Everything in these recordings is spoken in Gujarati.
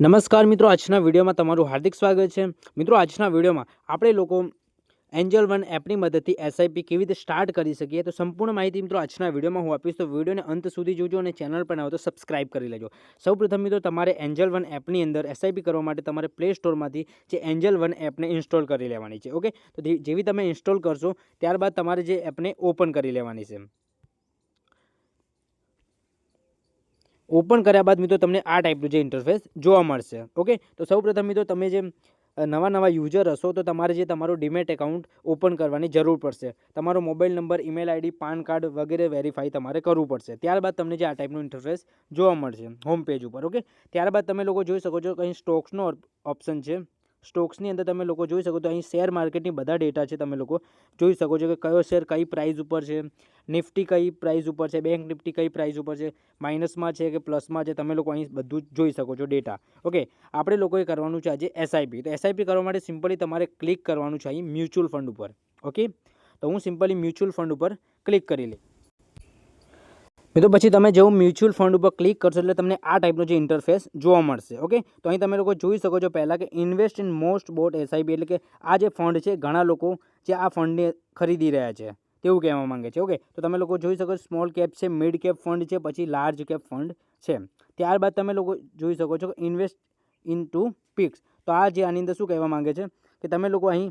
નમસ્કાર મિત્રો, આજના વિડીયોમાં તમારું હાર્દિક સ્વાગત છે. મિત્રો, આજના વિડીયોમાં આપણે લોકો એન્જલ વન એપની મદદથી એસઆઈપી કેવી રીતે સ્ટાર્ટ કરી શકીએ તો સંપૂર્ણ માહિતી મિત્રો આજના વિડીયોમાં હું આપીશ. તો વિડીયોને અંત સુધી જોજો અને ચેનલ પર આવો તો સબસ્ક્રાઇબ કરી લેજો. સૌપ્રથમ મિત્રો, તમારે એન્જલ વન એપની અંદર એસઆઈપી કરવા માટે તમારે પ્લે સ્ટોરમાંથી જે એન્જલ વન એપને ઇન્સ્ટોલ કરી લેવાની છે, ઓકે? તો જેવી તમે ઇન્સ્ટોલ કરશો, ત્યારબાદ તમારે જે એપને ઓપન કરી લેવાની છે. ઓપન કર્યા બાદ મિત્રો તમને આ ટાઈપનું જે ઇન્ટરફેસ જોવા મળશે. ઓકે તો સૌપ્રથમ મિત્રો તમે જે નવા નવા યુઝર હશો તો તમારે જે તમારું ડીમેટ એકાઉન્ટ ઓપન કરવાની જરૂર પડશે. તમારો mobile number email ID PAN card વગેરે વેરીફાઈ તમારે કરવું પડશે. ત્યારબાદ તમને જે આ ટાઈપનું ઇન્ટરફેસ જોવા મળશે હોમ પેજ ઉપર. ઓકે ત્યારબાદ તમે લોકો જોઈ શકો છો કંઈ સ્ટોક્સનો ઓપ્શન છે. સ્ટોક્સની અંદર તમે લોકો જોઈ શકો તો અહીં શેર માર્કેટની બધા ડેટા છે તમે લોકો જોઈ શકો છો કે કયો શેર કઈ પ્રાઇઝ ઉપર છે, નિફ્ટી કઈ પ્રાઇસ ઉપર છે બેંક નિફ્ટી કઈ પ્રાઇઝ ઉપર છે માઇનસમાં છે કે પ્લસમાં છે તમે લોકો અહીં બધું જોઈ શકો છો ડેટા. ઓકે આપણે લોકોએ કરવાનું છે આજે એસઆઈપી તો એસઆઈપી કરવા માટે સિમ્પલી તમારે ક્લિક કરવાનું છે અહીં મ્યુચ્યુઅલ ફંડ ઉપર. ઓકે તો હું સિમ્પલી મ્યુચ્યુઅલ ફંડ ઉપર ક્લિક કરી લઈ મિત્રો, પછી તમે જેવું મ્યુચ્યુઅલ ફંડ ઉપર ક્લિક કરશો એટલે તમને આ ટાઈપનો જે ઇન્ટરફેસ જોવા મળશે ઓકે તો અહીં તમે લોકો જોઈ શકો છો પહેલાં કે invest in most bot SIP એટલે કે આ જે ફંડ છે, ઘણા લોકો જે આ ફંડને ખરીદી રહ્યા છે, તેવું કહેવા માંગે છે ઓકે તો તમે લોકો જોઈ શકો સ્મોલ કેપ છે મિડ કેપ ફંડ છે, પછી લાર્જ કેપ ફંડ છે. ત્યારબાદ તમે લોકો જોઈ શકો છો કે ઇન્વેસ્ટ ઇન ટુ પિક્સ તો આ જે આની અંદર શું કહેવા માંગે છે કે તમે લોકો અહીં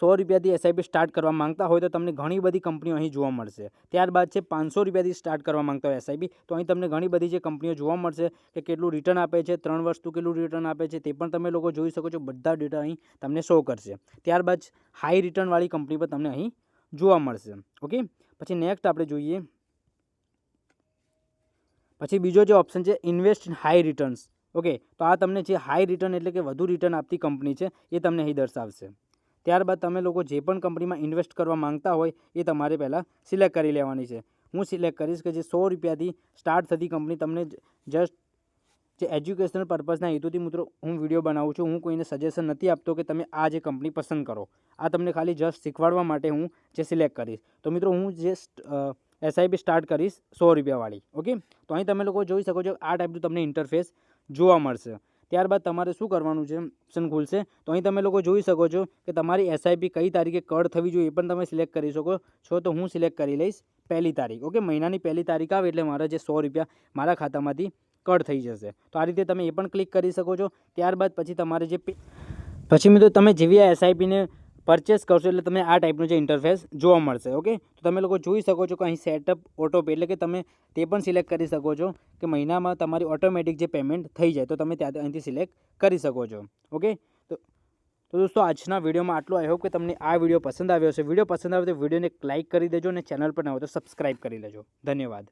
સો રૂપિયાથી એસઆઈપી સ્ટાર્ટ કરવા માંગતા હોય તો તમને ઘણી બધી કંપનીઓ અહીં જોવા મળશે. ત્યારબાદ છે પાંચસો રૂપિયાથી સ્ટાર્ટ કરવા માંગતા હોય એસઆઈપી તો અહીં તમને ઘણી બધી જે કંપનીઓ જોવા મળશે કે કેટલું રિટર્ન આપે છે, ત્રણ વર્ષનું કેટલું રિટર્ન આપે છે, તે પણ તમે લોકો જોઈ શકો છો. બધા ડેટા અહીં તમને શો કરશે. ત્યારબાદ હાઈ રિટર્નવાળી કંપની પર તમને અહીં જોવા મળશે. ઓકે? પછી નેક્સ્ટ આપણે જોઈએ. પછી બીજો જે ઓપ્શન છે invest in high returns okay? તો આ તમને જે હાઈ રિટર્ન એટલે કે વધુ રિટર્ન આપતી કંપની છે, એ તમને અહીં દર્શાવશે. ત્યારબાદ તમે લોકો જે પણ કંપનીમાં ઇન્વેસ્ટ કરવા માંગતા હોય એ તમારે પહેલાં સિલેક્ટ કરી લેવાની છે. હું સિલેક્ટ કરીશ કે જે સો રૂપિયાથી સ્ટાર્ટ થતી કંપની તમને જસ્ટ જે એજ્યુકેશનલ પર્પઝના હેતુથી મિત્રો હું વીડિયો બનાવું છું, હું કોઈને સજેશન નથી આપતો કે તમે આ જે કંપની પસંદ કરો. આ તમને ખાલી જસ્ટ શીખવાડવા માટે હું જે સિલેક્ટ કરીશ. તો મિત્રો હું જે એસઆઈપી સ્ટાર્ટ કરીશ સો રૂપિયાવાળી, ઓકે? તો અહીં તમે લોકો જોઈ શકો છો આ ટાઈપનું તમને ઇન્ટરફેસ જોવા મળશે. ત્યારબાદ તમારે શું કરવાનું છે? ઓપ્શન ખુલશે. તો અહીં તમે લોકો જોઈ શકો છો કે તમારી એસઆઈપી કઈ તારીખે કડ થવી જોઈએ એ પણ તમે સિલેક્ટ કરી શકો છો. તો હું સિલેક્ટ કરી લઈશ પહેલી તારીખ. ઓકે મહિનાની પહેલી તારીખ આવે એટલે મારા જે સો રૂપિયા મારા ખાતામાંથી કડ થઈ જશે. તો આ રીતે તમે એ પણ ક્લિક કરી શકો છો. ત્યારબાદ પછી તમારે જે પછી મિત્રો તમે જેવી આ એસઆઈપીને પરચેસ કરશો એટલે તમને આ ટાઈપનું જે ઇન્ટરફેસ જોવા મળશે ઓકે તો તમે લોકો જોઈ શકો છો કે અહીં સેટઅપ ઓટોપે એટલે કે તમે તે પણ સિલેક્ટ કરી શકો છો કે મહિનામાં તમારી ઓટોમેટિક જે પેમેન્ટ થઈ જાય તો તમે ત્યાં અહીંથી સિલેક્ટ કરી શકો છો ઓકે તો તો દોસ્તો આજના વિડીયોમાં આટલું. આઈ હોપ કે તમને આ વીડિયો પસંદ આવ્યો હશે. વીડિયો પસંદ આવે તો વિડીયોને લાઇક કરી દેજો અને ચેનલ પર ન હોય તો સબસ્ક્રાઈબ કરી લેજો. ધન્યવાદ.